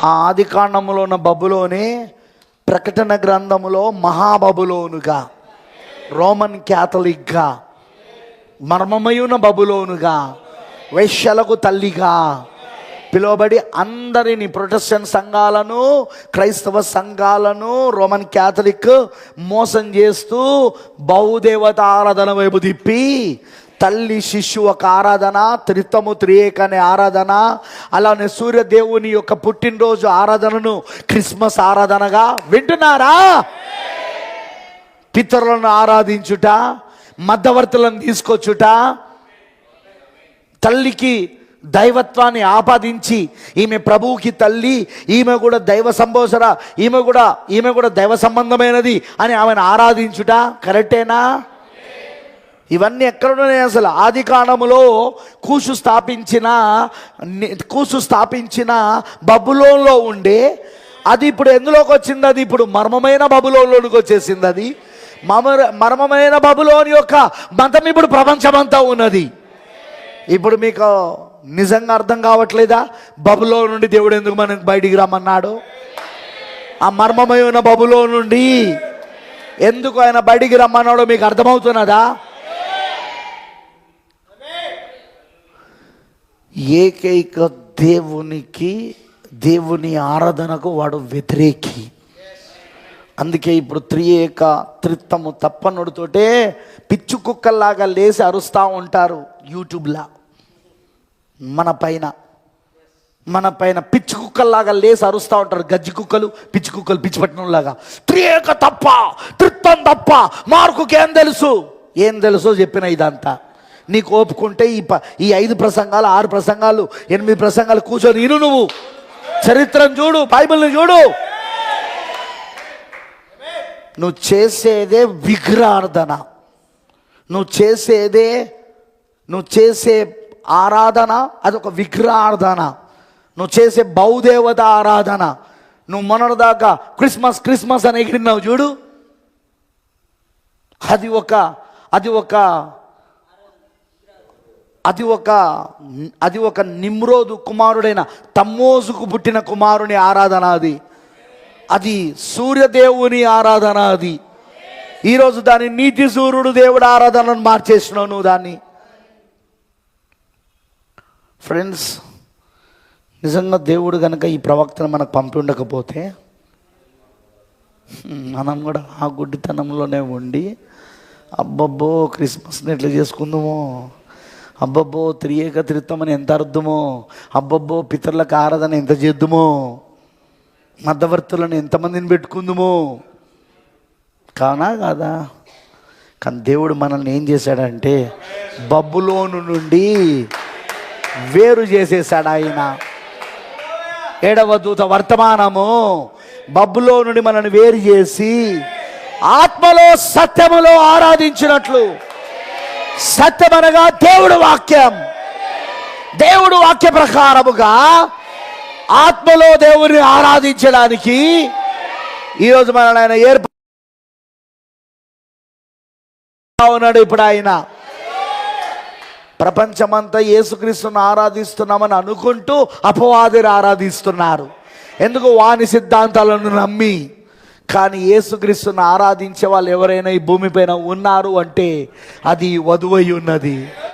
ఆ ఆది కాండములో ఉన్న బబులోనే ప్రకటన గ్రంథములో మహాబబులోనుగా రోమన్ క్యాథలిక్గా మర్మమయున బబులోనుగా వైశ్యలకు తల్లిగా పిలువబడి అందరిని ప్రొటెస్టెంట్ సంఘాలను క్రైస్తవ సంఘాలను రోమన్ క్యాథలిక్ మోసం చేస్తూ బహుదేవత ఆరాధన వైపు తిప్పి తల్లి శిశు ఒక ఆరాధన త్రిత్తము త్రియేక అనే ఆరాధన అలానే సూర్యదేవుని యొక్క పుట్టినరోజు ఆరాధనను క్రిస్మస్ ఆరాధనగా వింటున్నారా? పితరులను ఆరాధించుట మధ్యవర్తులను తీసుకొచ్చుట తల్లికి దైవత్వాన్ని ఆపాదించి ఈమె ప్రభువుకి తల్లి ఈమె కూడా దైవ సంభోసర ఈమె కూడా ఈమె కూడా దైవ సంబంధమైనది అని ఆమెను ఆరాధించుట కరెక్టేనా? ఇవన్నీ ఎక్కడున్నాయి అసలు? ఆది కాండములో కూసు స్థాపించిన కూసు స్థాపించిన బబులోన్లో ఉండే అది ఇప్పుడు ఎందులోకి వచ్చింది? అది ఇప్పుడు మర్మమైన బబులోన్లోకి వచ్చేసింది అది. మమర మర్మమైన బబులోని యొక్క మతం ఇప్పుడు ప్రపంచమంతా ఉన్నది. ఇప్పుడు మీకు నిజంగా అర్థం కావట్లేదా? బబులో నుండి దేవుడు ఎందుకు మనకు బయటికి రమ్మన్నాడు? ఆ మర్మమై ఉన్న బబులో నుండి ఎందుకు ఆయన బయటికి రమ్మన్నాడో మీకు అర్థమవుతున్నదా? ఏకైక దేవునికి దేవుని ఆరాధనకు వాడు వ్యతిరేకి. అందుకే ఇప్పుడు త్రియేక త్రిత్తము తప్పనుడితోటే పిచ్చు కుక్కల్లాగా లేచి అరుస్తూ ఉంటారు యూట్యూబ్లా. మన పైన. మన పైన పిచ్చి కుక్కల్లాగా లేసి అరుస్తూ ఉంటారు గజ్జి కుక్కలు పిచ్చి కుక్కలు పిచ్చి పట్టినలాగా త్రియేక తప్ప త్రిత్వం తప్ప మార్కుకి ఏం తెలుసు? ఏం తెలుసో చెప్పిన ఇదంతా. నీకు ఓపుకుంటే ఈ ప ఈ ఐదు ప్రసంగాలు ఆరు ప్రసంగాలు ఎనిమిది ప్రసంగాలు కూర్చొని ఇను నువ్వు. చరిత్రను చూడు బైబిల్ని చూడు. నువ్వు చేసేదే విగ్రహార్థన నువ్వు చేసేదే నువ్వు చేసే ఆరాధన అదొక విగ్రహార్ధన. నువ్వు చేసే బౌదేవత ఆరాధన. నువ్వు మొన్నటిదాకా క్రిస్మస్ క్రిస్మస్ అని ఎగిరినావు చూడు. అది ఒక అది ఒక అది ఒక అది ఒక నిమ్రోదు కుమారుడైన తమ్మోజుకు పుట్టిన కుమారుని ఆరాధన అది. అది సూర్యదేవుని ఆరాధన అది. ఈరోజు దాన్ని నీతి సూర్యుడు దేవుడు ఆరాధనను మార్చేసినావు నువ్వు దాన్ని. ఫ్రెండ్స్ నిజంగా దేవుడు కనుక ఈ ప్రవక్తను మనకు పంపి ఉండకపోతే మనం కూడా ఆ గుడ్డితనంలోనే ఉండి అబ్బబ్బో క్రిస్మస్ని ఎట్లా చేసుకుందామో. అబ్బబ్బో త్రియేక త్రిత్వం అని ఎంత అర్థమో? అబ్బబ్బో పితరులకు ఆరాధన ఎంత చేద్దుమో? మధ్యవర్తులను ఎంతమందిని పెట్టుకుందుమో? కానా కాదా? కానీ దేవుడు మనల్ని ఏం చేశాడంటే బబ్బులోను నుండి వేరు చేసేసాడు ఆయన. ఏడవ దూత వర్తమానము బబ్బులో నుండి మనల్ని వేరు చేసి ఆత్మలో సత్యములో ఆరాధించినట్లు. సత్యమనగా దేవుడు వాక్యం. దేవుడు వాక్య ప్రకారముగా ఆత్మలో దేవుని ఆరాధించడానికి ఈరోజు మన ఆయన ఏర్పడు ఉన్నాడు ఇప్పుడు ఆయన. ప్రపంచమంతా యేసుక్రీస్తును ఆరాధిస్తున్నామని అనుకుంటూ అపవాదిని ఆరాధిస్తున్నారు. ఎందుకు? వాని సిద్ధాంతాలను నమ్మి. కానీ యేసుక్రీస్తును ఆరాధించే వాళ్ళు ఎవరైనా ఈ భూమిపైన ఉన్నారు అంటే అది వధువై ఉన్నది.